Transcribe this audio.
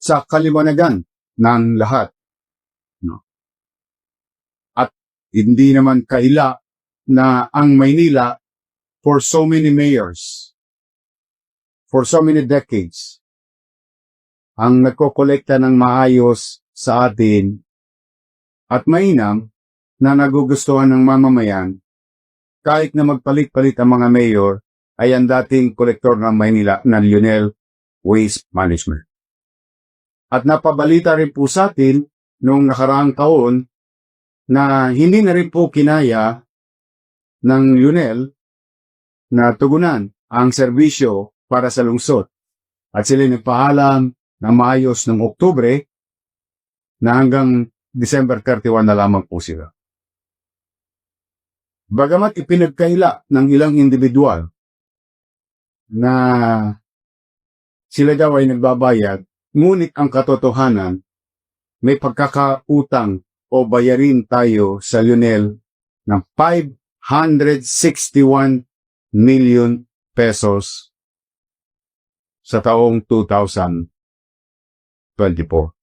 sa kaliwanagan ng lahat. No? At hindi naman kaila na ang Maynila for so many mayors, for so many decades, ang nagkokolekta ng maayos sa atin at mainam na nagugustuhan ng mamamayan kahit na magpalit-palit ang mga mayor ay ang dating kolektor ng Maynila na Lionel Waste Management. At napabalita rin po sa atin noong nakaraang taon na hindi na rin po kinaya ng Lionel na tugunan ang serbisyo para sa lungsod. At sila nagpaalam na maayos ng Oktubre na hanggang December 31 na lamang po sila. Bagamat ipinagkaila ng ilang individual na sila daw ay nagbabayad, ngunit ang katotohanan, may pagkakautang o bayarin tayo sa Lionel ng 561 million pesos sa taong 2024.